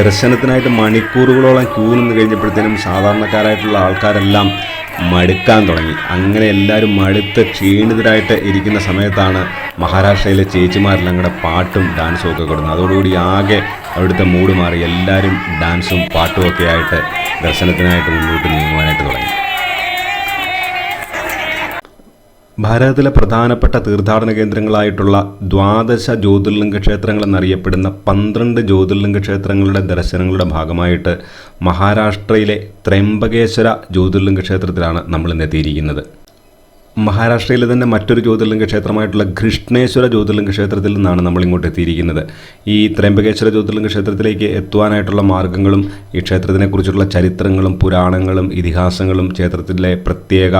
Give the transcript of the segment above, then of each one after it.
ദർശനത്തിനായിട്ട് മണിക്കൂറുകളോളം ക്യൂ നിന്ന് കഴിഞ്ഞപ്പോഴത്തേനും സാധാരണക്കാരായിട്ടുള്ള ആൾക്കാരെല്ലാം മടുക്കാൻ തുടങ്ങി. അങ്ങനെ എല്ലാവരും മടുത്ത് ക്ഷീണിതരായിട്ട് ഇരിക്കുന്ന സമയത്താണ് മഹാരാഷ്ട്രയിലെ ചേച്ചിമാരെല്ലാം കൂടെ പാട്ടും ഡാൻസും ഒക്കെ കൊടുക്കുന്നത്. അതോടുകൂടി ആകെ അവിടുത്തെ മൂഡ് മാറി. എല്ലാവരും ഡാൻസും പാട്ടും ഒക്കെ ആയിട്ട് ദർശനത്തിനായിട്ട് മുന്നോട്ട് നീങ്ങുവാനായിട്ട് ഭാരതത്തിലെ പ്രധാനപ്പെട്ട തീർത്ഥാടന കേന്ദ്രങ്ങളായിട്ടുള്ള ദ്വാദശ ജ്യോതിർലിംഗ ക്ഷേത്രങ്ങൾ എന്നറിയപ്പെടുന്ന പന്ത്രണ്ട് ജ്യോതിർലിംഗ ക്ഷേത്രങ്ങളുടെ ദർശനങ്ങളുടെ ഭാഗമായിട്ട് മഹാരാഷ്ട്രയിലെ ത്രയംബകേശ്വര ജ്യോതിർലിംഗ ക്ഷേത്രത്തിലാണ് നമ്മൾ ഇന്ന് എത്തിയിരിക്കുന്നത്. മഹാരാഷ്ട്രയിലെ തന്നെ മറ്റൊരു ജ്യോതിർലിംഗ ക്ഷേത്രമായിട്ടുള്ള കൃഷ്ണേശ്വര ജ്യോതിർലിംഗ ക്ഷേത്രത്തിൽ നിന്നാണ് നമ്മൾ ഇങ്ങോട്ട് എത്തിയിരിക്കുന്നത്. ഈ ത്രയംബകേശ്വര ജ്യോതിർലിംഗ ക്ഷേത്രത്തിലേക്ക് എത്തുവാനായിട്ടുള്ള മാർഗങ്ങളും ഈ ക്ഷേത്രത്തിനെക്കുറിച്ചുള്ള ചരിത്രങ്ങളും പുരാണങ്ങളും ഇതിഹാസങ്ങളും ക്ഷേത്രത്തിലെ പ്രത്യേക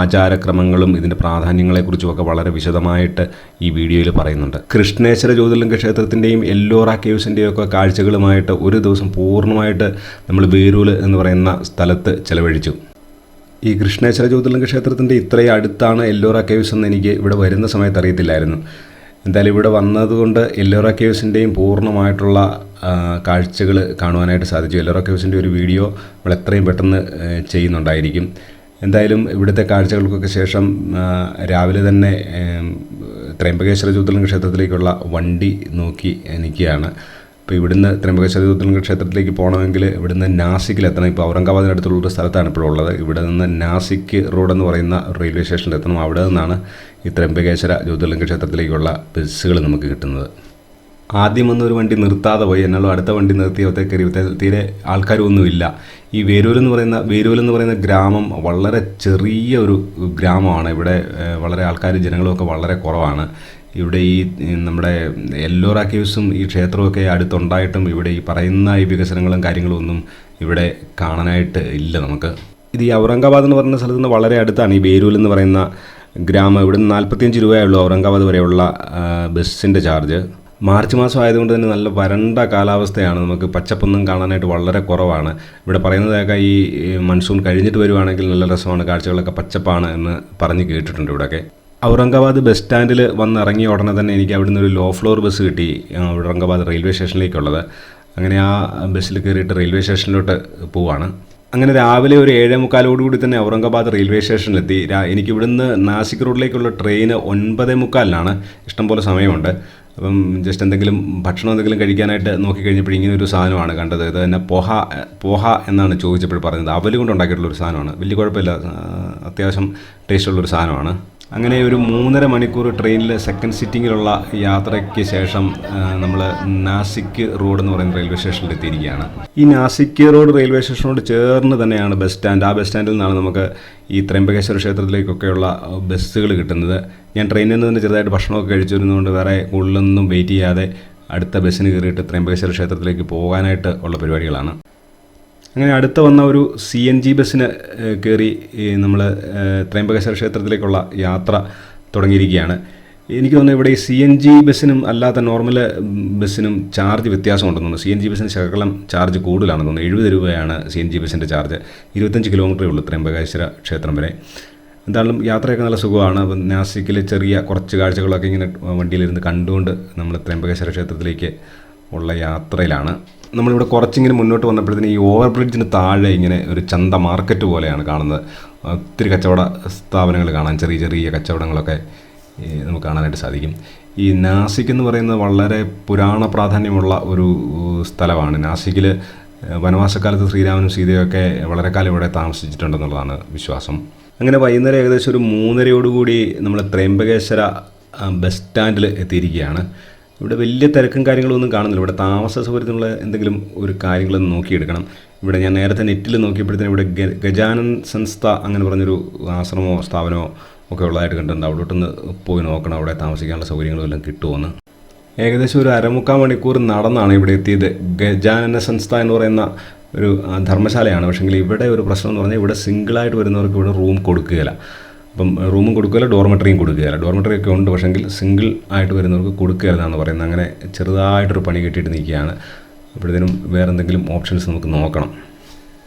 ആചാരക്രമങ്ങളും ഇതിന്റെ പ്രാധാന്യങ്ങളെക്കുറിച്ചുമൊക്കെ വളരെ വിശദമായിട്ട് ഈ വീഡിയോയിൽ പറയുന്നുണ്ട്. കൃഷ്ണേശ്വര ജ്യോതിർലിംഗ ക്ഷേത്രത്തിന്റെയും എല്ലോറ കേവ്സിന്റെയും ഒക്കെ കാഴ്ചകളുമായിട്ട് ഒരു ദിവസം പൂർണമായിട്ട് നമ്മൾ ബേരൂൽ എന്ന് പറയുന്ന സ്ഥലത്ത് ചെലവഴിച്ചു. ഈ കൃഷ്ണേശ്വര ജ്യോതിർലിംഗ ക്ഷേത്രത്തിന്റെ ഇത്രയും അടുത്താണ് എല്ലോറ കേവ്സ് എന്ന് എനിക്ക് ഇവിടെ വരുന്ന സമയത്ത് അറിയത്തില്ലായിരുന്നു. എന്തായാലും ഇവിടെ വന്നതുകൊണ്ട് എല്ലോറ കേവ്സിന്റെയും പൂർണമായിട്ടുള്ള കാഴ്ചകൾ കാണുവാനായിട്ട് സാധിച്ചു. എല്ലോറ കേവ്സിന്റെ ഒരു വീഡിയോ നമ്മൾ എത്രയും പെട്ടെന്ന് ചെയ്യുന്നുണ്ടായിരിക്കും. എന്തായാലും ഇവിടുത്തെ കാഴ്ചകൾക്കൊക്കെ ശേഷം രാവിലെ തന്നെ ത്രയംബകേശ്വര ജ്യോതിർലിംഗ ക്ഷേത്രത്തിലേക്കുള്ള വണ്ടി നോക്കി നിൽക്കുകയാണ്. ഇപ്പോൾ ഇവിടുന്ന് ത്രയംബകേശ്വര ജ്യോതിർലിംഗ ക്ഷേത്രത്തിലേക്ക് പോകണമെങ്കിൽ ഇവിടുന്ന് നാസിക്കിലെത്തണം ഇപ്പോൾ ഔറംഗാബാദിനടുത്തുള്ള ഒരു സ്ഥലത്താണ് ഇപ്പോഴുള്ളത് ഇവിടെ നിന്ന് നാസിക് റോഡ് എന്ന് പറയുന്ന റെയിൽവേ സ്റ്റേഷനിൽ എത്തണം. അവിടെ നിന്നാണ് ഈ ത്രിമ്പകേശ്വര ജ്യോതിർലിംഗ ക്ഷേത്രത്തിലേക്കുള്ള ബസ്സുകൾ നമുക്ക് കിട്ടുന്നത്. ആദ്യം വന്ന ഒരു വണ്ടി നിർത്താതെ പോയി. എന്നാലും അടുത്ത വണ്ടി നിർത്തിയവത്തെ കയറിയത്തെ തീരെ ആൾക്കാരൊന്നുമില്ല. ഈ വേരൂർ എന്ന് പറയുന്ന വേരൂർ എന്ന് പറയുന്ന ഗ്രാമം വളരെ ചെറിയ ഒരു ഗ്രാമമാണ്. ഇവിടെ വളരെ ആൾക്കാർ ജനങ്ങളുമൊക്കെ വളരെ കുറവാണ്. ഇവിടെ ഈ നമ്മുടെ എല്ലോ റാക്കേഴ്സും ഈ ക്ഷേത്രമൊക്കെ അടുത്തുണ്ടായിട്ടും ഇവിടെ ഈ പറയുന്ന ഈ വികസനങ്ങളും കാര്യങ്ങളും ഒന്നും ഇവിടെ കാണാനായിട്ട് ഇല്ല നമുക്ക്. ഇത് ഈ ഔറംഗാബാദ് എന്ന് പറയുന്ന സ്ഥലത്ത് നിന്ന് വളരെ അടുത്താണ്. ഈ ബേരൂൽ എന്ന് പറയുന്ന ഗ്രാമം. ഇവിടുന്ന് നാൽപ്പത്തിയഞ്ച് രൂപയേ ഉള്ളൂ ഔറംഗാബാദ് വരെയുള്ള ബസ്സിന്റെ ചാർജ്. മാർച്ച് മാസം ആയതുകൊണ്ട് തന്നെ നല്ല വരണ്ട കാലാവസ്ഥയാണ്. നമുക്ക് പച്ചപ്പൊന്നും കാണാനായിട്ട് വളരെ കുറവാണ്. ഇവിടെ പറയുന്നതൊക്കെ ഈ മൺസൂൺ കഴിഞ്ഞിട്ട് വരുവാണെങ്കിൽ നല്ല രസമാണ്. കാഴ്ചകളൊക്കെ പച്ചപ്പാണ് എന്ന് പറഞ്ഞ് കേട്ടിട്ടുണ്ട് ഇവിടെയൊക്കെ ഔറംഗാബാദ് ബസ് സ്റ്റാൻഡിൽ വന്ന് ഇറങ്ങിയ ഉടനെ തന്നെ എനിക്ക് അവിടുന്ന് ഒരു ലോ ഫ്ലോർ ബസ് കിട്ടി ഔറംഗാബാദ് റെയിൽവേ സ്റ്റേഷനിലേക്കുള്ളത് അങ്ങനെ ആ ബസ്സിൽ കയറിയിട്ട് റെയിൽവേ സ്റ്റേഷനിലോട്ട് പോവാണ്. അങ്ങനെ രാവിലെ ഒരു ഏഴേ മുക്കാലോടുകൂടി തന്നെ ഔറംഗാബാദ് റെയിൽവേ സ്റ്റേഷനിലെത്തി എനിക്ക് ഇവിടുന്ന് നാസിക് റോഡിലേക്കുള്ള ട്രെയിൻ ഒൻപതേ മുക്കാലിനാണ്. ഇഷ്ടംപോലെ സമയമുണ്ട്. അപ്പം ജസ്റ്റ് എന്തെങ്കിലും ഭക്ഷണം എന്തെങ്കിലും കഴിക്കാനായിട്ട് നോക്കിക്കഴിഞ്ഞപ്പോൾ ഇങ്ങനെ ഒരു സാധനമാണ് കണ്ടത്. ഇത് തന്നെ പോഹ പോഹ എന്നാണ് ചോദിച്ചപ്പോൾ പറഞ്ഞത്. അവൽ കൊണ്ട് ഉണ്ടാക്കിയിട്ടുള്ളൊരു സാധനമാണ്. വലിയ കുഴപ്പമില്ല. അത്യാവശ്യം ടേസ്റ്റുള്ളൊരു സാധനമാണ്. അങ്ങനെ ഒരു മൂന്നര മണിക്കൂർ ട്രെയിനിൽ സെക്കൻഡ് സിറ്റിങ്ങിലുള്ള യാത്രയ്ക്ക് ശേഷം നമ്മൾ നാസിക് റോഡ് എന്ന് പറയുന്ന റെയിൽവേ സ്റ്റേഷനിൽ എത്തിയിരിക്കുകയാണ്. ഈ നാസിക് റോഡ് റെയിൽവേ സ്റ്റേഷനോട് ചേർന്ന് തന്നെയാണ് ബസ് സ്റ്റാൻഡ്. ആ ബസ് സ്റ്റാൻഡിൽ നിന്നാണ് നമുക്ക് ഈ ത്രയംബകേശ്വര ക്ഷേത്രത്തിലേക്കൊക്കെയുള്ള ബസ്സുകൾ കിട്ടുന്നത്. ഞാൻ ട്രെയിനിൽ നിന്ന് തന്നെ ചെറുതായിട്ട് ഭക്ഷണമൊക്കെ കഴിച്ചിരുന്നതുകൊണ്ട് വേറെ ഉള്ളൊന്നും വെയിറ്റ് ചെയ്യാതെ അടുത്ത ബസ്സിന് കയറിയിട്ട് ത്രയംബകേശ്വര ക്ഷേത്രത്തിലേക്ക് പോകാനായിട്ട് ഉള്ള പരിപാടികളാണ്. അങ്ങനെ അടുത്ത വന്ന ഒരു സി എൻ ജി ബസ്സിന് കയറി നമ്മൾ ത്രയംബകേശ്വര ക്ഷേത്രത്തിലേക്കുള്ള യാത്ര തുടങ്ങിയിരിക്കുകയാണ്. എനിക്ക് തോന്നുന്നു ഇവിടെ ഈ സി എൻ ജി ബസ്സിനും അല്ലാത്ത നോർമൽ ബസ്സിനും ചാർജ് വ്യത്യാസമുണ്ടെന്ന് തോന്നുന്നു. സി എൻ ജി ബസ്സിന് ശകലം ചാർജ് കൂടുതലാണെന്ന് തോന്നുന്നു. എഴുപത് രൂപയാണ് സി എൻ ജി ബസ്സിന്റെ ചാർജ് ഇരുപത്തഞ്ച് കിലോമീറ്ററേ ഉള്ളൂ ത്രയംബകേശ്വര ക്ഷേത്രം വരെ. എന്തായാലും യാത്രയൊക്കെ നല്ല സുഖമാണ്. അപ്പം നാസിക്കിൽ ചെറിയ കുറച്ച് കാഴ്ചകളൊക്കെ ഇങ്ങനെ വണ്ടിയിലിരുന്ന് കണ്ടുകൊണ്ട് നമ്മൾ ത്രയംബകേശ്വര ക്ഷേത്രത്തിലേക്ക് ഉള്ള യാത്രയിലാണ്. നമ്മളിവിടെ കുറച്ചിങ്ങനെ മുന്നോട്ട് വന്നപ്പോഴത്തേന് ഈ ഓവർ ബ്രിഡ്ജിന് താഴെ ഇങ്ങനെ ഒരു ചന്ത മാർക്കറ്റ് പോലെയാണ് കാണുന്നത്. ഒത്തിരി കച്ചവട സ്ഥാപനങ്ങൾ കാണാൻ ചെറിയ ചെറിയ കച്ചവടങ്ങളൊക്കെ നമുക്ക് കാണാനായിട്ട് സാധിക്കും. ഈ നാസിക് എന്ന് പറയുന്നത് വളരെ പുരാണ പ്രാധാന്യമുള്ള ഒരു സ്ഥലമാണ്. നാസിക്കിൽ വനവാസക്കാലത്ത് ശ്രീരാമനും സീതയൊക്കെ വളരെ കാലം ഇവിടെ താമസിച്ചിട്ടുണ്ടെന്നുള്ളതാണ് വിശ്വാസം. അങ്ങനെ വൈകുന്നേരം ഏകദേശം ഒരു മൂന്നരയോടുകൂടി നമ്മൾ ത്രയംബകേശ്വര ബസ് സ്റ്റാൻഡിൽ എത്തിയിരിക്കുകയാണ്. ഇവിടെ വലിയ തിരക്കും കാര്യങ്ങളൊന്നും കാണുന്നില്ല. ഇവിടെ താമസ സൗകര്യത്തിനുള്ള എന്തെങ്കിലും ഒരു കാര്യങ്ങളൊന്ന് നോക്കിയെടുക്കണം. ഇവിടെ ഞാൻ നേരത്തെ നെറ്റിൽ നോക്കിയപ്പോഴത്തേനും ഇവിടെ ഗജാനൻ സംസ്ഥ അങ്ങനെ പറഞ്ഞൊരു ആശ്രമമോ സ്ഥാപനമോ ഒക്കെ ഉള്ളതായിട്ട് കണ്ടിട്ടുണ്ട്. അവിടോട്ടൊന്ന് പോയി നോക്കണം. അവിടെ താമസിക്കാനുള്ള സൗകര്യങ്ങളും എല്ലാം കിട്ടുമെന്ന് ഏകദേശം ഒരു അരമുക്കാൽ മണിക്കൂർ നടന്നാണ് ഇവിടെ എത്തിയത് ഗജാനന സംസ്ഥ എന്ന് പറയുന്ന ഒരു ധർമ്മശാലയാണ്. പക്ഷേങ്കിൽ ഇവിടെ ഒരു പ്രശ്നം എന്ന് പറഞ്ഞാൽ ഇവിടെ സിംഗിളായിട്ട് വരുന്നവർക്ക് ഇവിടെ റൂം കൊടുക്കുകയില്ല. അപ്പം റൂമും കൊടുക്കുകയില്ല ഡോർമെറ്ററിയും കൊടുക്കുകയില്ല. ഡോർമെറ്ററി ഒക്കെ ഉണ്ട് പക്ഷേങ്കിൽ സിംഗിൾ ആയിട്ട് വരുന്നവർക്ക് കൊടുക്കുകയില്ല എന്നാണ് പറയുന്നത്. അങ്ങനെ ചെറുതായിട്ടൊരു പണി കിട്ടിയിട്ട് നിൽക്കുകയാണ്. അപ്പോഴത്തേനും വേറെ എന്തെങ്കിലും ഓപ്ഷൻസ് നമുക്ക് നോക്കണം.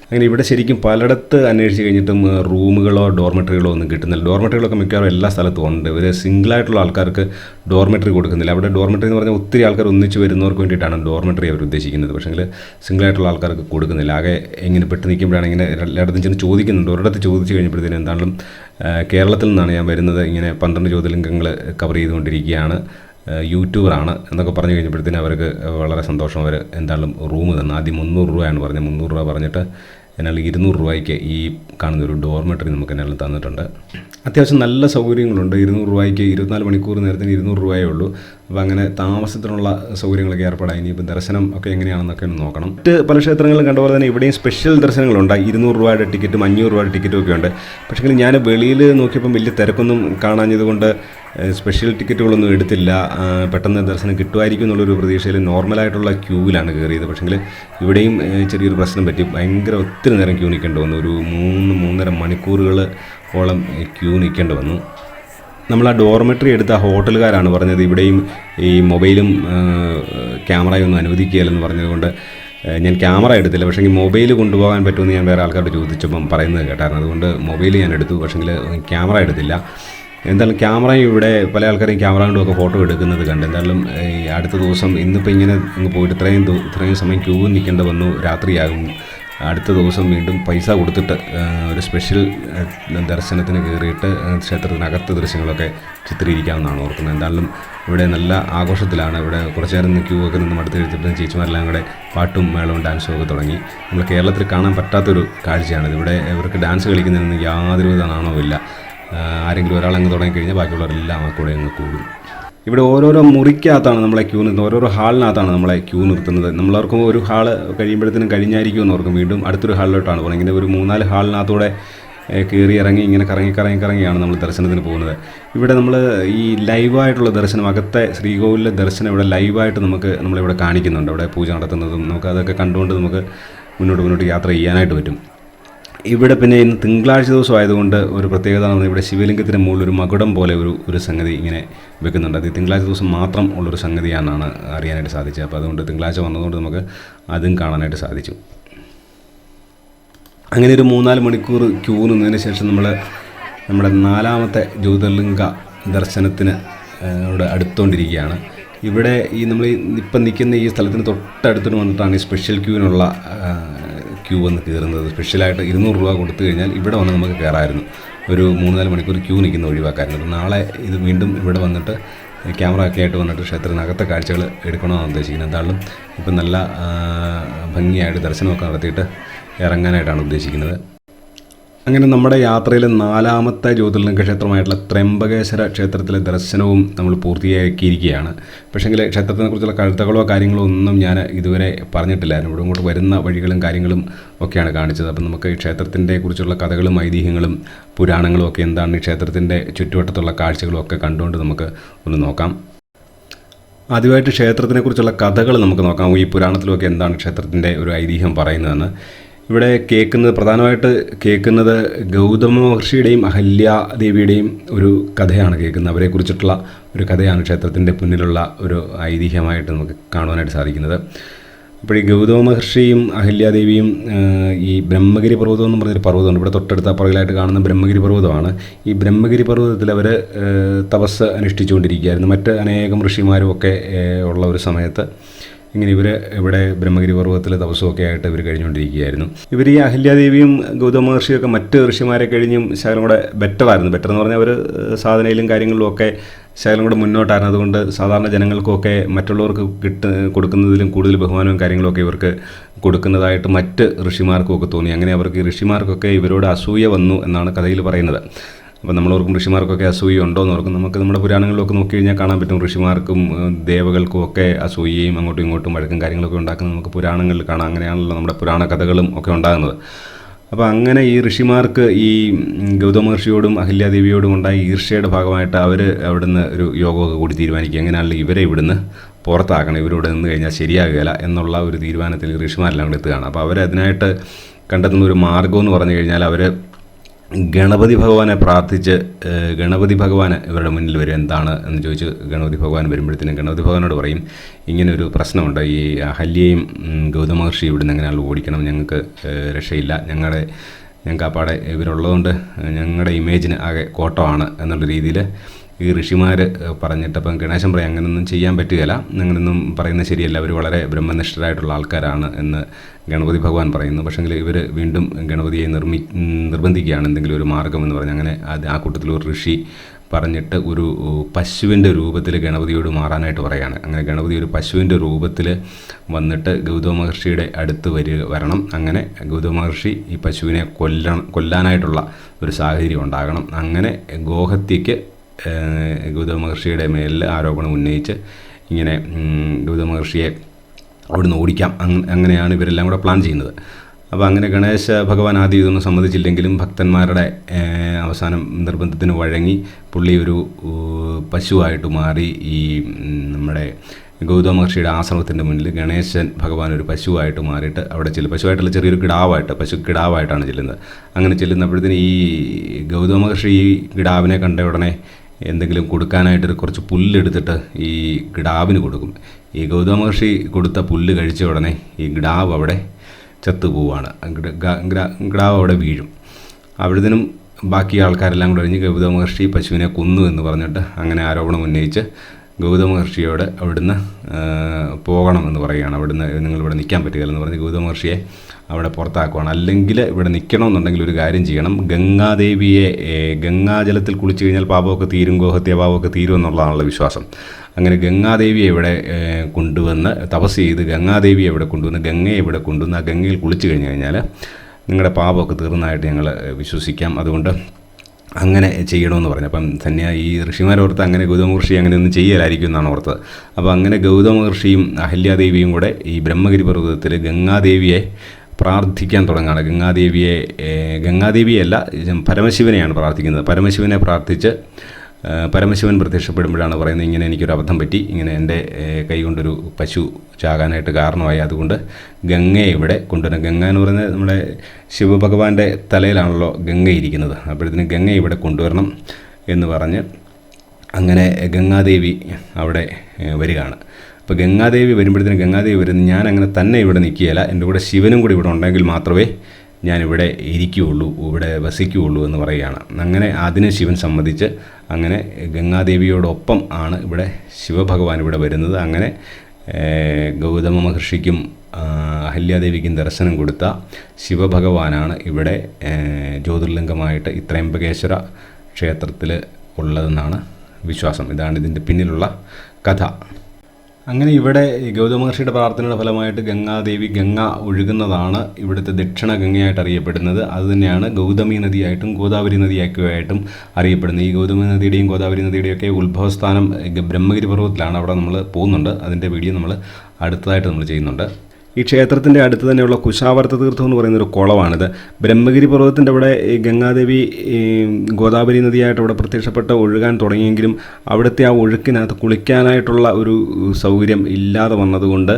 അങ്ങനെ ഇവിടെ ശരിക്കും പലയിടത്ത് അന്വേഷിച്ച് കഴിഞ്ഞിട്ടും റൂമുകളോ ഡോർമെറ്ററികളോ ഒന്നും കിട്ടുന്നില്ല. ഡോർമെറ്ററികളൊക്കെ മിക്കവാറും എല്ലാ സ്ഥലത്തും ഉണ്ട്. ഇവർ സിംഗിളായിട്ടുള്ള ആൾക്കാർക്ക് ഡോർമെറ്ററി കൊടുക്കുന്നില്ല. അവിടെ ഡോർമെറ്ററി എന്ന് പറഞ്ഞാൽ ഒത്തിരി ആൾക്കാർ ഒന്നിച്ച് വരുന്നവർക്ക് വേണ്ടിയിട്ടാണ് ഡോർമെറ്ററി അവർ ഉദ്ദേശിക്കുന്നത്. പക്ഷേ പക്ഷേങ്കിൽ സിംഗിളായിട്ടുള്ള ആൾക്കാർക്ക് കൊടുക്കുന്നില്ല. ആകെ എങ്ങനെ പെട്ട് നിൽക്കുമ്പോഴാണ് ഇങ്ങനെ എല്ലായിടത്തും ചെന്ന് ചോദിക്കുന്നുണ്ട്. ഒരിടത്ത് ചോദിച്ചു കഴിഞ്ഞപ്പോഴത്തേനും എന്താണെങ്കിലും കേരളത്തിൽ നിന്നാണ് ഞാൻ വരുന്നത്. ഇങ്ങനെ പന്ത്രണ്ട് ജ്യോതിലിംഗങ്ങൾ കവർ ചെയ്തുകൊണ്ടിരിക്കുകയാണ്. യൂട്യൂബറാണ് എന്നൊക്കെ പറഞ്ഞു കഴിഞ്ഞപ്പോഴത്തേനും അവർക്ക് വളരെ സന്തോഷം. അവർ എന്തായാലും റൂം തന്നു. ആദ്യം മുന്നൂറ് രൂപയാണ് പറഞ്ഞത്. മുന്നൂറ് രൂപ പറഞ്ഞിട്ട് എന്നാൽ ഇരുന്നൂറ് രൂപയ്ക്ക് ഈ കാണുന്ന ഒരു ഡോർമെറ്ററി നമുക്ക് എന്നാലും തന്നിട്ടുണ്ട്. അത്യാവശ്യം നല്ല സൗകര്യങ്ങളുണ്ട്. ഇരുന്നൂറ് രൂപയ്ക്ക് ഇരുപത്തിനാല് മണിക്കൂർ നേരത്തിന് ഇരുന്നൂറ് രൂപയേ ഉള്ളൂ. അപ്പോൾ അങ്ങനെ താമസത്തിനുള്ള സൗകര്യങ്ങളൊക്കെ ഏർപ്പെടാം ഇനിയിപ്പോൾ ദർശനം ഒക്കെ എങ്ങനെയാണെന്നൊക്കെ ഒന്ന് നോക്കണം. മറ്റ് പല ക്ഷേത്രങ്ങളിലും കണ്ട പോലെ തന്നെ ഇവിടെയും സ്പെഷ്യൽ ദർശനങ്ങളുണ്ട്. ഇരുന്നൂറ് രൂപയുടെ ടിക്കറ്റും അഞ്ഞൂറ് രൂപയുടെ ടിക്കറ്റും ഒക്കെ ഉണ്ട്. പക്ഷേ ഞാൻ വെളിയിൽ നോക്കിയപ്പം വലിയ തിരക്കൊന്നും കാണാഞ്ഞതുകൊണ്ട് സ്പെഷ്യൽ ടിക്കറ്റുകളൊന്നും എടുത്തില്ല. പെട്ടെന്ന് ദർശനം കിട്ടുമായിരിക്കും എന്നുള്ളൊരു പ്രതീക്ഷയിൽ നോർമലായിട്ടുള്ള ക്യൂവിലാണ് കയറിയത്. പക്ഷേങ്കിൽ ഇവിടെയും ചെറിയൊരു പ്രശ്നം പറ്റി. ഭയങ്കര ഒത്തിരി നേരം ക്യൂ നിൽക്കേണ്ടി വന്നു. ഒരു മൂന്ന് മൂന്നര മണിക്കൂറുകൾ ഓളം ക്യൂ നിൽക്കേണ്ടി വന്നു. നമ്മൾ ആ ഡോർമെട്രി എടുത്ത ഹോട്ടലുകാരാണ് പറഞ്ഞത്. ഇവിടെയും ഈ മൊബൈലും ക്യാമറയും ഒന്നും അനുവദിക്കുകയില്ലെന്ന് പറഞ്ഞതുകൊണ്ട് ഞാൻ ക്യാമറ എടുത്തില്ല. പക്ഷേ മൊബൈൽ കൊണ്ടുപോകാൻ പറ്റുമെന്ന് ഞാൻ വേറെ ആൾക്കാരോട് ചോദിച്ചപ്പം പറയുന്നത് കേട്ടായിരുന്നു. അതുകൊണ്ട് മൊബൈൽ ഞാൻ എടുത്തു. പക്ഷേങ്കിൽ ക്യാമറ എടുത്തില്ല. എന്തായാലും ക്യാമറയും ഇവിടെ പല ആൾക്കാരെയും ക്യാമറ കൊണ്ടുമൊക്കെ ഫോട്ടോ എടുക്കുന്നത് കണ്ട്. എന്തായാലും ഈ അടുത്ത ദിവസം ഇന്നിപ്പോൾ ഇങ്ങനെ അങ്ങ് പോയിട്ട് ഇത്രയും ഇത്രയും സമയം ക്യൂ നിൽക്കേണ്ട വന്നു രാത്രിയാകും. അടുത്ത ദിവസം വീണ്ടും പൈസ കൊടുത്തിട്ട് ഒരു സ്പെഷ്യൽ ദർശനത്തിന് കയറിയിട്ട് ക്ഷേത്രത്തിനകത്ത് ദൃശ്യങ്ങളൊക്കെ ചിത്രീകരിക്കാമെന്നാണ് ഓർക്കുന്നത്. എന്തായാലും ഇവിടെ നല്ല ആഘോഷത്തിലാണ്. ഇവിടെ കുറച്ച് നേരം ക്യൂ ഒക്കെ നിന്ന് അടുത്ത് കഴിച്ചപ്പോഴും ചേച്ചിമാരെല്ലാം കൂടെ പാട്ടും മേളവും ഡാൻസും ഒക്കെ തുടങ്ങി. നമ്മൾ കേരളത്തിൽ കാണാൻ പറ്റാത്തൊരു കാഴ്ചയാണിത്. ഇവിടെ ഇവർക്ക് ഡാൻസ് കളിക്കുന്നതിന് യാതൊരുവിധ നാണവും ഇല്ല ആരെങ്കിലും ഒരാൾ അങ്ങ് തുടങ്ങിക്കഴിഞ്ഞാൽ ബാക്കിയുള്ളവരെല്ലാം ആ കൂടെ അങ്ങ് കൂടും. ഇവിടെ ഓരോരോ മുറിക്കകത്താണ് നമ്മളെ ക്യൂ നിർത്തുന്നത് ഓരോരോ ഹാളിനകത്താണ് നമ്മളെ ക്യൂ നിർത്തുന്നത്. നമ്മളവർക്കും ഒരു ഹാൾ കഴിയുമ്പോഴത്തേനും കഴിഞ്ഞായിരിക്കും എന്ന് ഓർക്കും. വീണ്ടും അടുത്തൊരു ഹാളിലോട്ടാണ് പോകുന്നത്. ഇങ്ങനെ ഒരു മൂന്നാൽ ഹാളിനകത്തൂടെ കയറി ഇറങ്ങി ഇങ്ങനെ കറങ്ങി കറങ്ങി കറങ്ങിയാണ് നമ്മൾ ദർശനത്തിന് പോകുന്നത്. ഇവിടെ നമ്മൾ ഈ ലൈവായിട്ടുള്ള ദർശനം അകത്തെ ശ്രീകോവിലെ ദർശനം ഇവിടെ ലൈവായിട്ട് നമുക്ക് നമ്മളിവിടെ കാണിക്കുന്നുണ്ട്. അവിടെ പൂജ നടത്തുന്നതും നമുക്ക് അതൊക്കെ കണ്ടുകൊണ്ട് നമുക്ക് മുന്നോട്ട് മുന്നോട്ട് യാത്ര ചെയ്യാനായിട്ട് പറ്റും. ഇവിടെ പിന്നെ ഇന്ന് തിങ്കളാഴ്ച ദിവസം ആയതുകൊണ്ട് ഒരു പ്രത്യേകത ഇവിടെ ശിവലിംഗത്തിന് മുകളിൽ ഒരു മകുടം പോലെ ഒരു ഒരു സംഗതി ഇങ്ങനെ വെക്കുന്നുണ്ട്. അത് തിങ്കളാഴ്ച ദിവസം മാത്രം ഉള്ളൊരു സംഗതിയാണെന്നാണ് അറിയാനായിട്ട് സാധിച്ചത്. അപ്പോൾ അതുകൊണ്ട് തിങ്കളാഴ്ച വന്നതുകൊണ്ട് നമുക്ക് അതും കാണാനായിട്ട് സാധിച്ചു. അങ്ങനെ ഒരു മൂന്നാൽ മണിക്കൂർ ക്യൂ നിന്നതിന് ശേഷം നമ്മൾ നമ്മുടെ നാലാമത്തെ ജ്യോതിർലിംഗ ദർശനത്തിന് ഇവിടെ അടുത്തുകൊണ്ടിരിക്കുകയാണ് ഇവിടെ ഈ നമ്മൾ ഇപ്പം നിൽക്കുന്ന ഈ സ്ഥലത്തിന് തൊട്ടടുത്തിട്ട് വന്നിട്ടാണ് ഈ സ്പെഷ്യൽ ക്യൂവിനുള്ള ക്യൂ വന്ന് കയറുന്നത്. സ്പെഷ്യലായിട്ട് ഇരുന്നൂറ് രൂപ കൊടുത്തു കഴിഞ്ഞാൽ ഇവിടെ വന്ന് നമുക്ക് കയറായിരുന്നു. ഒരു മൂന്ന് നാല് മണിക്കൂർ ക്യൂ നിൽക്കുന്ന ഒഴിവാക്കായിരുന്നു. അപ്പോൾ നാളെ ഇത് വീണ്ടും ഇവിടെ വന്നിട്ട് ക്യാമറ ഒക്കെ ആയിട്ട് വന്നിട്ട് ക്ഷേത്രത്തിനകത്തെ കാഴ്ചകൾ എടുക്കണമെന്നാണ് ഉദ്ദേശിക്കുന്നത്. എന്തായാലും ഇപ്പം നല്ല ഭംഗിയായിട്ട് ദർശനമൊക്കെ നടത്തിയിട്ട് ഇറങ്ങാനായിട്ടാണ് ഉദ്ദേശിക്കുന്നത്. അങ്ങനെ നമ്മുടെ യാത്രയിലെ നാലാമത്തെ ജ്യോതിർലിംഗ ക്ഷേത്രമായിട്ടുള്ള ത്രയംബകേശ്വര ക്ഷേത്രത്തിലെ ദർശനവും നമ്മൾ പൂർത്തിയാക്കിയിരിക്കുകയാണ്. പക്ഷേങ്കിൽ ക്ഷേത്രത്തിനെക്കുറിച്ചുള്ള കഴുത്തകളോ കാര്യങ്ങളോ ഒന്നും ഞാൻ ഇതുവരെ പറഞ്ഞിട്ടില്ലായിരുന്നു. ഇവിടെ ഇങ്ങോട്ട് വരുന്ന വഴികളും കാര്യങ്ങളും ഒക്കെയാണ് കാണിച്ചത്. അപ്പം നമുക്ക് ഈ ക്ഷേത്രത്തിന്റെ കുറിച്ചുള്ള കഥകളും ഐതിഹ്യങ്ങളും പുരാണങ്ങളും ഒക്കെ എന്താണ് ഈ ക്ഷേത്രത്തിന്റെ ചുറ്റുവട്ടത്തുള്ള കാഴ്ചകളും ഒക്കെ കണ്ടുകൊണ്ട് നമുക്ക് ഒന്ന് നോക്കാം. ആദ്യമായിട്ട് ക്ഷേത്രത്തിനെക്കുറിച്ചുള്ള കഥകൾ നമുക്ക് നോക്കാം. ഈ പുരാണത്തിലൊക്കെ എന്താണ് ക്ഷേത്രത്തിന്റെ ഒരു ഐതിഹ്യം പറയുന്നതെന്ന്. ഇവിടെ കേൾക്കുന്നത് പ്രധാനമായിട്ട് കേൾക്കുന്നത് ഗൗതമ മഹർഷിയുടെയും അഹല്യ ദേവിയുടെയും ഒരു കഥയാണ് കേൾക്കുന്നത്. അവരെക്കുറിച്ചിട്ടുള്ള ഒരു കഥയാണ് ക്ഷേത്രത്തിന്റെ മുന്നിലുള്ള ഒരു ഐതിഹ്യമായിട്ട് നമുക്ക് കാണുവാനായിട്ട് സാധിക്കുന്നത്. അപ്പോൾ ഈ ഗൗതമ മഹർഷിയും അഹല്യാദേവിയും ഈ ബ്രഹ്മഗിരി പർവതം എന്ന് പറഞ്ഞൊരു പർവതമുണ്ട്. ഇവിടെ തൊട്ടടുത്ത പുറകിലായിട്ട് കാണുന്ന ബ്രഹ്മഗിരി പർവതമാണ്. ഈ ബ്രഹ്മഗിരി പർവതത്തിൽ അവർ തപസ് അനുഷ്ഠിച്ചുകൊണ്ടിരിക്കുകയായിരുന്നു. മറ്റ് അനേകം ഋഷിമാരും ഒക്കെ ഉള്ള ഒരു സമയത്ത് ഇങ്ങനെ ഇവർ ഇവിടെ ബ്രഹ്മഗിരി പർവതത്തിൽ തപസ്സുമൊക്കെ ആയിട്ട് ഇവർ കഴിഞ്ഞുകൊണ്ടിരിക്കുകയായിരുന്നു. ഇവർ ഈ അഹല്യാദേവിയും ഗൗതമ മഹർഷിയൊക്കെ മറ്റ് ഋഷിമാരെ കഴിഞ്ഞും ശകലം കൂടെ ബെറ്ററായിരുന്നു ബെറ്റർ എന്ന് പറഞ്ഞാൽ അവർ സാധനയിലും കാര്യങ്ങളിലും ഒക്കെ ശകലം കൂടെ മുന്നോട്ടായിരുന്നു അതുകൊണ്ട് സാധാരണ ജനങ്ങൾക്കൊക്കെ മറ്റുള്ളവർക്ക് കിട്ട് കൊടുക്കുന്നതിലും കൂടുതൽ ബഹുമാനവും കാര്യങ്ങളൊക്കെ ഇവർക്ക് കൊടുക്കുന്നതായിട്ട് മറ്റ് ഋഷിമാർക്കും ഒക്കെ തോന്നി. അങ്ങനെ അവർക്ക് ഋഷിമാർക്കൊക്കെ ഇവരോട് അസൂയ വന്നു എന്നാണ് കഥയിൽ പറയുന്നത്. അപ്പോൾ നമ്മളോർക്കും ഋഷിമാർക്കൊക്കെ അസൂയ ഉണ്ടോ എന്ന് ഓർക്കും. നമുക്ക് നമ്മുടെ പുരാണങ്ങളിലൊക്കെ നോക്കി കഴിഞ്ഞാൽ കാണാൻ പറ്റും ഋഷിമാർക്കും ദേവകൾക്കും ഒക്കെ അസൂയയും അങ്ങോട്ടും ഇങ്ങോട്ടും വഴക്കും കാര്യങ്ങളൊക്കെ ഉണ്ടാക്കുന്നത് നമുക്ക് പുരാണങ്ങളിൽ കാണാം. അങ്ങനെയാണല്ലോ നമ്മുടെ പുരാണ കഥകളും ഒക്കെ ഉണ്ടാകുന്നത്. അപ്പോൾ അങ്ങനെ ഈ ഋഷിമാർക്ക് ഈ ഗൗതമ മഹർഷിയോടും അഹല്യാദേവിയോടും ഉണ്ടായ ഈർഷയുടെ ഭാഗമായിട്ട് അവർ അവിടുന്ന് ഒരു യോഗമൊക്കെ കൂടി തീരുമാനിക്കുക. എങ്ങനെയാണല്ലോ ഇവരെ ഇവിടുന്ന് പുറത്താക്കണം ഇവരിവിടെ നിന്ന് കഴിഞ്ഞാൽ ശരിയാകുകയില്ല എന്നുള്ള ഒരു തീരുമാനത്തിൽ ഋഷിമാരെല്ലാം കൂടെ എത്തുകയാണ്. അപ്പോൾ അവരതിനായിട്ട് കണ്ടെത്തുന്ന ഒരു മാർഗം എന്ന് പറഞ്ഞു കഴിഞ്ഞാൽ അവർ ഗണപതി ഭഗവാനെ പ്രാർത്ഥിച്ച് ഗണപതി ഭഗവാൻ ഇവരുടെ മുന്നിൽ വരും എന്താണ് എന്ന് ചോദിച്ച് ഗണപതി ഭഗവാൻ വരുമ്പോഴത്തേനും ഗണപതി ഭഗവാനോട് പറയും ഇങ്ങനൊരു പ്രശ്നമുണ്ട്. ഈ അഹല്യയും ഗൗതമ മഹർഷി ഇവിടുന്ന് എങ്ങനെയാണ് ഓടിക്കണം. ഞങ്ങൾക്ക് രക്ഷയില്ല. ഞങ്ങളുടെ ഞങ്ങൾക്ക് അപ്പാടെ പാടെ ഇവരുള്ളതുകൊണ്ട് ഞങ്ങളുടെ ഇമേജിന് ആകെ കോട്ടമാണ് എന്നുള്ള രീതിയിൽ ഈ ഋഷിമാർ പറഞ്ഞിട്ട് അപ്പം ഗണേശൻ പറയും അങ്ങനെയൊന്നും ചെയ്യാൻ പറ്റുകയില്ല. അങ്ങനെയൊന്നും പറയുന്നത് ശരിയല്ല. അവർ വളരെ ബ്രഹ്മനിഷ്ഠരായിട്ടുള്ള ആൾക്കാരാണ് എന്ന് ഗണപതി ഭഗവാൻ പറയുന്നു. പക്ഷേങ്കിൽ ഇവർ വീണ്ടും ഗണപതിയെ നിർമ്മി നിർബന്ധിക്കുകയാണ് എന്തെങ്കിലും ഒരു മാർഗം എന്ന് പറഞ്ഞ്. അങ്ങനെ ആ കൂട്ടത്തിൽ ഒരു ഋഷി പറഞ്ഞിട്ട് ഒരു പശുവിന്റെ രൂപത്തിൽ ഗണപതിയോട് മാറാനായിട്ട് പറയുകയാണ് അങ്ങനെ ഗണപതി ഒരു പശുവിന്റെ രൂപത്തിൽ വന്നിട്ട് ഗൗതമ മഹർഷിയുടെ അടുത്ത് വരിക വരണം. അങ്ങനെ ഗൗതമ മഹർഷി ഈ പശുവിനെ കൊല്ല കൊല്ലാനായിട്ടുള്ള ഒരു സാഹചര്യം ഉണ്ടാകണം. അങ്ങനെ ഗോഹത്യയ്ക്ക് ഗൗതമ മഹർഷിയുടെ മേലിൽ ആരോപണം ഉന്നയിച്ച് ഇങ്ങനെ ഗൗതമ മഹർഷിയെ അവിടുന്ന് ഓടിക്കാം. അങ്ങ- അങ്ങനെയാണ് ഇവരെല്ലാം കൂടെ പ്ലാൻ ചെയ്യുന്നത്. അപ്പോൾ അങ്ങനെ ഗണേശ ഭഗവാൻ ആദ്യം ഇതൊന്നും സമ്മതിച്ചില്ലെങ്കിലും ഭക്തന്മാരുടെ അവസാനം നിർബന്ധത്തിന് വഴങ്ങി പുള്ളി ഒരു പശുവായിട്ട് മാറി ഈ നമ്മുടെ ഗൗതമ മഹർഷിയുടെ ആശ്രമത്തിന്റെ മുന്നിൽ ഗണേശൻ ഭഗവാൻ ഒരു പശുവായിട്ട് മാറിയിട്ട് അവിടെ ചെല്ലും. പശുവായിട്ടുള്ള ചെറിയൊരു കിടാവായിട്ട് പശു കിടാവായിട്ടാണ് ചെല്ലുന്നത്. അങ്ങനെ ചെല്ലുന്നപ്പോഴത്തേന് ഈ ഗൗതമ മഹർഷി ഈ കിടാവിനെ കണ്ട ഉടനെ എന്തെങ്കിലും കൊടുക്കാനായിട്ടൊരു കുറച്ച് പുല്ലെടുത്തിട്ട് ഈ കിടാവിന് കൊടുക്കും. ഈ ഗൗതമ മഹർഷി കൊടുത്ത പുല്ല് കഴിച്ച ഉടനെ ഈ കിടാവ് അവിടെ ചത്തുപോവാണ്. ഗ്രാവ് അവിടെ വീഴും. അവിടുന്ന് ബാക്കി ആൾക്കാരെല്ലാം കൂടെ കഴിഞ്ഞ് ഗൗതമ മഹർഷി പശുവിനെ കൊന്നു എന്ന് പറഞ്ഞിട്ട് അങ്ങനെ ആരോപണം ഉന്നയിച്ച് ഗൗതമ മഹർഷിയോട് അവിടുന്ന് പോകണമെന്ന് പറയുകയാണ്. അവിടുന്ന് നിങ്ങൾ ഇവിടെ നിൽക്കാൻ പറ്റുകയില്ലെന്ന് പറഞ്ഞ് ഗൗതമ മഹർഷിയെ അവിടെ പുറത്താക്കുകയാണ് അല്ലെങ്കിൽ ഇവിടെ നിൽക്കണമെന്നുണ്ടെങ്കിൽ ഒരു കാര്യം ചെയ്യണം. ഗംഗാദേവിയെ ഗംഗാജലത്തിൽ കുളിച്ചു കഴിഞ്ഞാൽ പാപമൊക്കെ തീരും ഗോഹത്യ പാപമൊക്കെ തീരും എന്നുള്ളതാണുള്ള വിശ്വാസം. അങ്ങനെ ഗംഗാദേവിയെ ഇവിടെ കൊണ്ടുവന്ന് തപസ് ചെയ്ത് ഗംഗാദേവിയെ ഇവിടെ കൊണ്ടുവന്ന് ഗംഗയെ ഇവിടെ കൊണ്ടുവന്ന് ആ ഗംഗയിൽ കുളിച്ചു കഴിഞ്ഞു കഴിഞ്ഞാൽ നിങ്ങളുടെ പാപമൊക്കെ തീർന്നതായിട്ട് ഞങ്ങൾ വിശ്വസിക്കാം. അതുകൊണ്ട് അങ്ങനെ ചെയ്യണമെന്ന് പറഞ്ഞു. അപ്പം തന്നെ ഈ ഋഷിമാരോർത്ത് അങ്ങനെ ഗൗതമ ഋഷി അങ്ങനെ ഒന്നും ചെയ്യലായിരിക്കും എന്നാണ് ഓർത്തത്. അപ്പോൾ അങ്ങനെ ഗൗതമ ഋഷിയും അഹല്യാദേവിയും കൂടെ ഈ ബ്രഹ്മഗിരി പർവതത്തിൽ ഗംഗാദേവിയെ പ്രാർത്ഥിക്കാൻ തുടങ്ങുകയാണ്. ഗംഗാദേവിയെ ഗംഗാദേവിയല്ല പരമശിവനെയാണ് പ്രാർത്ഥിക്കുന്നത്. പരമശിവനെ പ്രാർത്ഥിച്ച് പരമശിവൻ പ്രത്യക്ഷപ്പെടുമ്പോഴാണ് പറയുന്നത് ഇങ്ങനെ എനിക്കൊരു അബദ്ധം പറ്റി. ഇങ്ങനെ എന്റെ കൈകൊണ്ടൊരു പശു ചാകാനായിട്ട് കാരണമായി. അതുകൊണ്ട് ഗംഗയെ ഇവിടെ കൊണ്ടുവരണം. ഗംഗ എന്ന് പറയുന്നത് നമ്മുടെ ശിവഭഗവാന്റെ തലയിലാണല്ലോ ഗംഗ ഇരിക്കുന്നത്. അപ്പോഴത്തേന് ഗംഗ ഇവിടെ കൊണ്ടുവരണം എന്ന് പറഞ്ഞ് അങ്ങനെ ഗംഗാദേവി അവിടെ വരികയാണ്. അപ്പോൾ ഗംഗാദേവി വരുമ്പോഴത്തേനും ഗംഗാദേവി വരുന്ന ഞാൻ അങ്ങനെ തന്നെ ഇവിടെ നിൽക്കുകയില്ല. എന്റെ കൂടെ ശിവനും കൂടി ഇവിടെ ഉണ്ടെങ്കിൽ മാത്രമേ ഞാനിവിടെ ഇരിക്കുകയുള്ളൂ ഇവിടെ വസിക്കുകയുള്ളൂ എന്ന് പറയുകയാണ്. അങ്ങനെ അതിന് ശിവൻ സമ്മതിച്ച് അങ്ങനെ ഗംഗാദേവിയോടൊപ്പം ആണ് ഇവിടെ ശിവഭഗവാൻ ഇവിടെ വരുന്നത്. അങ്ങനെ ഗൗതമ മഹർഷിക്കും അഹല്യാദേവിക്കും ദർശനം കൊടുത്ത ശിവഭഗവാനാണ് ഇവിടെ ജ്യോതിർലിംഗമായിട്ട് ഈ ത്രയംബകേശ്വര ക്ഷേത്രത്തിൽ ഉള്ളതെന്നാണ് വിശ്വാസം. ഇതാണ് ഇതിന്റെ പിന്നിലുള്ള കഥ. അങ്ങനെ ഇവിടെ ഗൗതമ മഹർഷിയുടെ പ്രാർത്ഥനയുടെ ഫലമായിട്ട് ഗംഗാദേവി ഗംഗ ഒഴുകുന്നതാണ് ഇവിടുത്തെ ദക്ഷിണ ഗംഗയായിട്ട് അറിയപ്പെടുന്നത്. അതുതന്നെയാണ് ഗൗതമി നദിയായിട്ടും ഗോദാവരി നദിയാക്കിയായിട്ടും അറിയപ്പെടുന്നത്. ഈ ഗൗതമി നദിയുടെയും ഗോദാവരി നദിയുടെയും ഒക്കെ ഉത്ഭവസ്ഥാനം ബ്രഹ്മഗിരി പർവതത്തിലാണ് അവിടെ നമ്മൾ പോകുന്നുണ്ട്. അതിന്റെ വീഡിയോ നമ്മൾ അടുത്തതായിട്ട് നമ്മൾ ചെയ്യുന്നുണ്ട്. ഈ ക്ഷേത്രത്തിന്റെ അടുത്ത് തന്നെയുള്ള കുശാവർത്ത തീർത്ഥം എന്ന് പറയുന്ന ഒരു കുളമാണിത്. ബ്രഹ്മഗിരി പർവതത്തിന്റെ അവിടെ ഈ ഗംഗാദേവി ഈ ഗോദാവരി നദിയായിട്ട് അവിടെ പ്രത്യക്ഷപ്പെട്ട് ഒഴുകാൻ തുടങ്ങിയെങ്കിലും അവിടുത്തെ ആ ഒഴുക്കിനകത്ത് കുളിക്കാനായിട്ടുള്ള ഒരു സൗകര്യം ഇല്ലാതെ വന്നതുകൊണ്ട്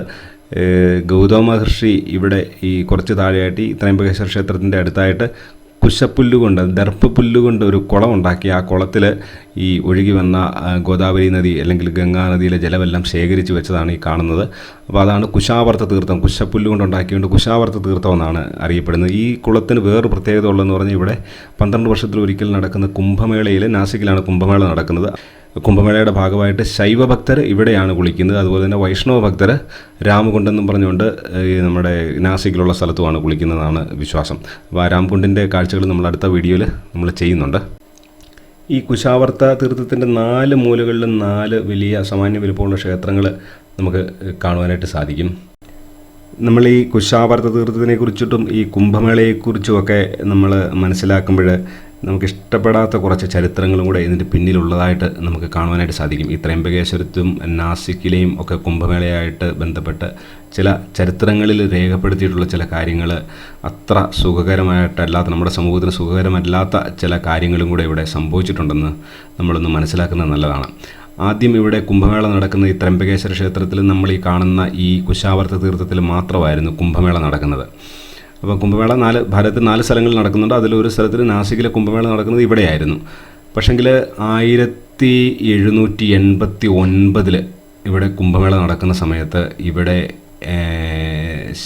ഗൗതമ മഹർഷി ഇവിടെ ഈ കുറച്ച് താഴെയായിട്ട് ഈ ത്രയംബകേശ്വര ക്ഷേത്രത്തിന്റെ അടുത്തായിട്ട് കുശപ്പുല്ല് കൊണ്ട് ദർപ്പ് പുല്ലുകൊണ്ട് ഒരു കുളം ഉണ്ടാക്കി. ആ കുളത്തിൽ ഈ ഒഴുകി വന്ന ഗോദാവരി നദി അല്ലെങ്കിൽ ഗംഗാ നദിയിലെ ജലമെല്ലാം ശേഖരിച്ച് വെച്ചതാണ് ഈ കാണുന്നത്. അപ്പോൾ അതാണ് കുശാവർത്ത തീർത്ഥം. കുശപ്പുല്ല് കൊണ്ട് ഉണ്ടാക്കിക്കൊണ്ട് കുശാവർത്ത തീർത്ഥം എന്നാണ് അറിയപ്പെടുന്നത്. ഈ കുളത്തിന് വേറൊരു പ്രത്യേകത ഉള്ളതെന്ന് പറഞ്ഞാൽ ഇവിടെ പന്ത്രണ്ട് വർഷത്തിൽ ഒരിക്കൽ നടക്കുന്ന കുംഭമേളയിൽ നാസിക്കിലാണ് കുംഭമേള നടക്കുന്നത്. കുംഭമേളയുടെ ഭാഗമായിട്ട് ശൈവഭക്തർ ഇവിടെയാണ് കുളിക്കുന്നത്. അതുപോലെ തന്നെ വൈഷ്ണവ ഭക്തർ രാമകുണ്ടെന്നും പറഞ്ഞുകൊണ്ട് നമ്മുടെ നാസിക്കിലുള്ള സ്ഥലത്തുമാണ് കുളിക്കുന്നതാണ് വിശ്വാസം. അപ്പോൾ ആ രാംകുണ്ടിന്റെ കാഴ്ചകൾ നമ്മൾ അടുത്ത വീഡിയോയിൽ നമ്മൾ ചെയ്യുന്നുണ്ട്. ഈ കുശാവർത്ത തീർത്ഥത്തിന്റെ നാല് മൂലകളിലും നാല് വലിയ സാമാന്യ വലുപ്പമുള്ള ക്ഷേത്രങ്ങൾ നമുക്ക് കാണുവാനായിട്ട് സാധിക്കും. നമ്മൾ ഈ കുശാവർത്ത തീർത്ഥത്തിനെ കുറിച്ചിട്ടും ഈ കുംഭമേളയെക്കുറിച്ചുമൊക്കെ നമ്മൾ മനസ്സിലാക്കുമ്പോൾ നമുക്ക് ഇഷ്ടപ്പെടാത്ത കുറച്ച് ചരിത്രങ്ങളും കൂടെ ഇതിന്റെ പിന്നിലുള്ളതായിട്ട് നമുക്ക് കാണുവാനായിട്ട് സാധിക്കും. ഈ ത്രയംബകേശ്വരത്തും നാസിക്കിലെയും ഒക്കെ കുംഭമേളയായിട്ട് ബന്ധപ്പെട്ട് ചില ചരിത്രങ്ങളിൽ രേഖപ്പെടുത്തിയിട്ടുള്ള ചില കാര്യങ്ങൾ അത്ര സുഖകരമായിട്ടല്ലാത്ത നമ്മുടെ സമൂഹത്തിന് സുഖകരമല്ലാത്ത ചില കാര്യങ്ങളും കൂടെ ഇവിടെ സംഭവിച്ചിട്ടുണ്ടെന്ന് നമ്മളൊന്ന് മനസ്സിലാക്കുന്നത് നല്ലതാണ്. ആദ്യം ഇവിടെ കുംഭമേള നടക്കുന്ന ഈ ത്രയംബകേശ്വര ക്ഷേത്രത്തിൽ നമ്മൾ ഈ കാണുന്ന ഈ കുശാവർത്ത തീർത്ഥത്തിൽ മാത്രമായിരുന്നു കുംഭമേള നടക്കുന്നത്. അപ്പോൾ കുംഭമേള നാല് ഭാരതത്തിൽ നാല് സ്ഥലങ്ങളിൽ നടക്കുന്നുണ്ട്. അതിലൊരു സ്ഥലത്തിൽ നാസിക്കിലെ കുംഭമേള നടക്കുന്നത് ഇവിടെയായിരുന്നു. പക്ഷെങ്കിൽ ആയിരത്തി എഴുന്നൂറ്റി എൺപത്തി ഒൻപതിൽ ഇവിടെ കുംഭമേള നടക്കുന്ന സമയത്ത് ഇവിടെ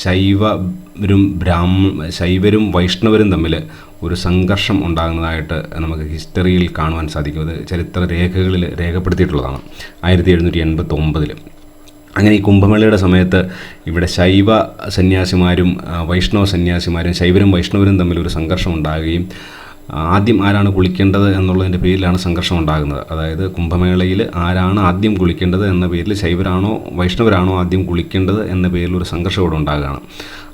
ശൈവരും ബ്രാഹ്മ ശൈവരും വൈഷ്ണവരും തമ്മിൽ ഒരു സംഘർഷം ഉണ്ടാകുന്നതായിട്ട് നമുക്ക് ഹിസ്റ്ററിയിൽ കാണുവാൻ സാധിക്കും. അത് ചരിത്ര രേഖകളിൽ രേഖപ്പെടുത്തിയിട്ടുള്ളതാണ്. ആയിരത്തി എഴുന്നൂറ്റി എൺപത്തി ഒമ്പതിൽ അങ്ങനെ ഈ കുംഭമേളയുടെ സമയത്ത് ഇവിടെ ശൈവ സന്യാസിമാരും വൈഷ്ണവ സന്യാസിമാരും ശൈവരും വൈഷ്ണവരും തമ്മിൽ ഒരു സംഘർഷം ഉണ്ടാകുകയും ആദ്യം ആരാണ് കുളിക്കേണ്ടത് എന്നുള്ളതിന്റെ പേരിലാണ് സംഘർഷം ഉണ്ടാകുന്നത്. അതായത് കുംഭമേളയിൽ ആരാണ് ആദ്യം കുളിക്കേണ്ടത് എന്ന പേരിൽ ശൈവരാണോ വൈഷ്ണവരാണോ ആദ്യം കുളിക്കേണ്ടത് എന്ന പേരിൽ ഒരു സംഘർഷം ഇവിടെ ഉണ്ടാകുകയാണ്.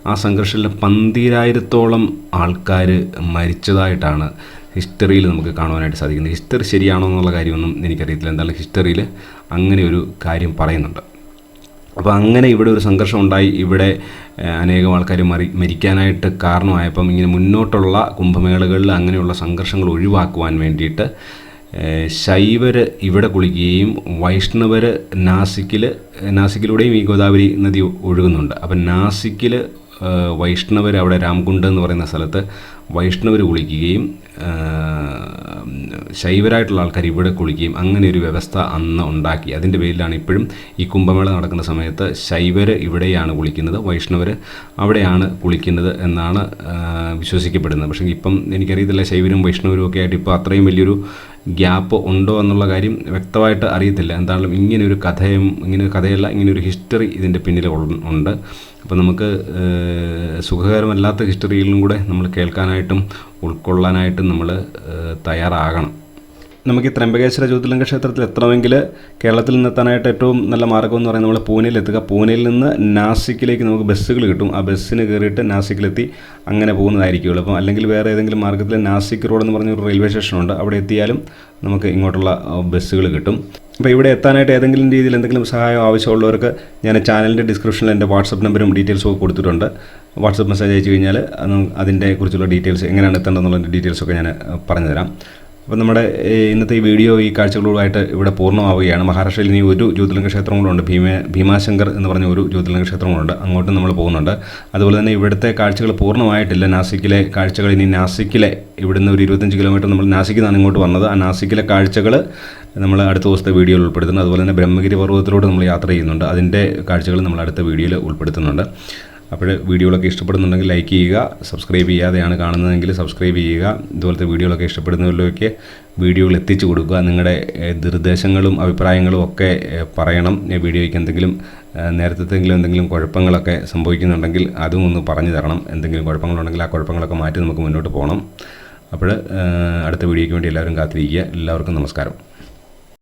ആ സംഘർഷത്തിൽ പന്തിരായിരത്തോളം ആൾക്കാർ മരിച്ചതായിട്ടാണ് ഹിസ്റ്ററിയിൽ നമുക്ക് കാണുവാനായിട്ട് സാധിക്കുന്നത്. ഹിസ്റ്ററി ശരിയാണോ എന്നുള്ള കാര്യമൊന്നും എനിക്കറിയത്തില്ല. എന്തായാലും ഹിസ്റ്ററിയിൽ അങ്ങനെ ഒരു കാര്യം പറയുന്നുണ്ട്. അപ്പോൾ അങ്ങനെ ഇവിടെ ഒരു സംഘർഷം ഉണ്ടായി. ഇവിടെ അനേകം ആൾക്കാർ മറി മരിക്കാനായിട്ട് കാരണമായപ്പം ഇങ്ങനെ മുന്നോട്ടുള്ള കുംഭമേളകളിൽ അങ്ങനെയുള്ള സംഘർഷങ്ങൾ ഒഴിവാക്കുവാൻ വേണ്ടിയിട്ട് ശൈവർ ഇവിടെ കുളിക്കുകയും വൈഷ്ണവർ നാസിക്കിൽ നാസിക്കിലൂടെയും ഈ ഗോദാവരി നദി ഒഴുകുന്നുണ്ട്. അപ്പം നാസിക്കിൽ വൈഷ്ണവർ അവിടെ രാംകുണ്ട് എന്ന് പറയുന്ന സ്ഥലത്ത് വൈഷ്ണവർ കുളിക്കുകയും ശൈവരായിട്ടുള്ള ആൾക്കാർ ഇവിടെ കുളിക്കുകയും അങ്ങനെ ഒരു വ്യവസ്ഥ അന്ന് ഉണ്ടാക്കി. അതിന്റെ പേരിലാണ് ഇപ്പോഴും ഈ കുംഭമേള നടക്കുന്ന സമയത്ത് ശൈവർ ഇവിടെയാണ് കുളിക്കുന്നത് വൈഷ്ണവർ അവിടെയാണ് കുളിക്കുന്നത് എന്നാണ് വിശ്വസിക്കപ്പെടുന്നത്. പക്ഷേ ഇപ്പം എനിക്കറിയത്തില്ല ശൈവരും വൈഷ്ണവരും ഒക്കെ ആയിട്ട് ഇപ്പോൾ അത്രയും വലിയൊരു ഗ്യാപ്പ് ഉണ്ടോ എന്നുള്ള കാര്യം വ്യക്തമായിട്ട് അറിയത്തില്ല. എന്തായാലും ഇങ്ങനെ ഒരു കഥയും ഇങ്ങനെ കഥയല്ല ഇങ്ങനെ ഒരു ഹിസ്റ്ററി ഇതിന്റെ പിന്നിൽ ഉണ്ട്. അപ്പോൾ നമുക്ക് സുഖകരമല്ലാത്ത ഹിസ്റ്ററിയിലും കൂടെ നമ്മൾ കേൾക്കാനായിട്ടും ഉൾക്കൊള്ളാനായിട്ടും നമ്മൾ തയ്യാറാകണം. നമുക്ക് ഈ ത്രംബകേശ്വര ജ്യോതിർലിംഗ ക്ഷേത്രത്തിൽ എത്തണമെങ്കിൽ കേരളത്തിൽ നിന്ന് എത്താനായിട്ട് ഏറ്റവും നല്ല മാർഗം എന്ന് പറയുന്നത് നമ്മൾ പൂനെയിൽ എത്തുക. പൂനെയിൽ നിന്ന് നാസിക്കിലേക്ക് നമുക്ക് ബസ്സുകൾ കിട്ടും. ആ ബസ്സിന് കയറിയിട്ട് നാസിക്കിലെത്തി അങ്ങനെ പോകുന്നതായിരിക്കും എളുപ്പം അല്ലെങ്കിൽ വേറെ ഏതെങ്കിലും മാർഗത്തിൽ നാസിക് റോഡ് എന്ന് പറഞ്ഞൊരു റെയിൽവേ സ്റ്റേഷനുണ്ട്. അവിടെ എത്തിയാലും നമുക്ക് ഇങ്ങോട്ടുള്ള ബസ്സുകൾ കിട്ടും. അപ്പോൾ ഇവിടെ എത്താനായിട്ട് ഏതെങ്കിലും രീതിയിൽ എന്തെങ്കിലും സഹായം ആവശ്യമുള്ളവർക്ക് ഞാൻ ചാനലിന്റെ ഡിസ്ക്രിപ്ഷനിൽ എന്റെ വാട്സപ്പ് നമ്പറും ഡീറ്റെയിൽസും ഒക്കെ കൊടുത്തിട്ടുണ്ട്. വാട്സപ്പ് മെസ്സേജ് അയച്ചു കഴിഞ്ഞാൽ അത് അതിന്റെ കുറിച്ചുള്ള ഡീറ്റെയിൽസ് എങ്ങനെയാണ് എത്തേണ്ടതെന്നുള്ള ഡീറ്റെയിൽസൊക്കെ ഞാൻ പറഞ്ഞു തരാം അപ്പോൾ നമ്മുടെ ഇന്നത്തെ ഈ വീഡിയോ ഈ കാഴ്ചകളുമായിട്ട് ഇവിടെ പൂർണമാവുകയാണ്. മഹാരാഷ്ട്രയിൽ ഇനി ഒരു ജ്യോതിർലിംഗ ക്ഷേത്രം കൂടെ ഉണ്ട്. ഭീമ ഭീമാശങ്കർ എന്ന് പറഞ്ഞ ഒരു ജ്യോതിർലിംഗ ക്ഷേത്രം കൂടെ ഉണ്ട്. അങ്ങോട്ടും നമ്മൾ പോകുന്നുണ്ട്. അതുപോലെ തന്നെ ഇവിടുത്തെ കാഴ്ചകൾ പൂർണമായിട്ടില്ല. നാസിക്കിലെ കാഴ്ചകൾ ഇനി നാസിക്കിലെ ഇവിടുന്ന് ഒരു ഇരുപത്തഞ്ച് കിലോമീറ്റർ നമ്മൾ നാസിക്കിൽ നിന്നാണ് ഇങ്ങോട്ട് വന്നത്. ആ നാസിക്കിലെ കാഴ്ചകൾ നമ്മൾ അടുത്ത ദിവസത്തെ വീഡിയോയിൽ ഉൾപ്പെടുത്തുന്നുണ്ട് അതുപോലെ തന്നെ ബ്രഹ്മഗിരി പർവതത്തിലൂടെ നമ്മൾ യാത്ര ചെയ്യുന്നുണ്ട്. അതിന്റെ കാഴ്ചകൾ നമ്മൾ അടുത്ത വീഡിയോയിൽ ഉൾപ്പെടുത്തുന്നുണ്ട്. അപ്പോൾ വീഡിയോകളൊക്കെ ഇഷ്ടപ്പെടുന്നുണ്ടെങ്കിൽ ലൈക്ക് ചെയ്യുക സബ്സ്ക്രൈബ് ചെയ്യാതെയാണ് കാണുന്നതെങ്കിൽ സബ്സ്ക്രൈബ് ചെയ്യുക ഇതുപോലത്തെ വീഡിയോകളൊക്കെ ഇഷ്ടപ്പെടുന്നവരിലേക്ക് വീഡിയോകൾ എത്തിച്ചു കൊടുക്കുക നിങ്ങളുടെ നിർദ്ദേശങ്ങളും അഭിപ്രായങ്ങളും ഒക്കെ പറയണം. വീഡിയോയ്ക്ക് എന്തെങ്കിലും നേരത്തെങ്കിലും എന്തെങ്കിലും കുഴപ്പങ്ങളൊക്കെ സംഭവിക്കുന്നുണ്ടെങ്കിൽ അതും ഒന്ന് പറഞ്ഞു തരണം. എന്തെങ്കിലും കുഴപ്പങ്ങളുണ്ടെങ്കിൽ ആ കുഴപ്പങ്ങളൊക്കെ മാറ്റി നമുക്ക് മുന്നോട്ട് പോകണം. അപ്പോൾ അടുത്ത വീഡിയോയ്ക്ക് വേണ്ടി എല്ലാവരും കാത്തിരിക്കുക. എല്ലാവർക്കും നമസ്കാരം.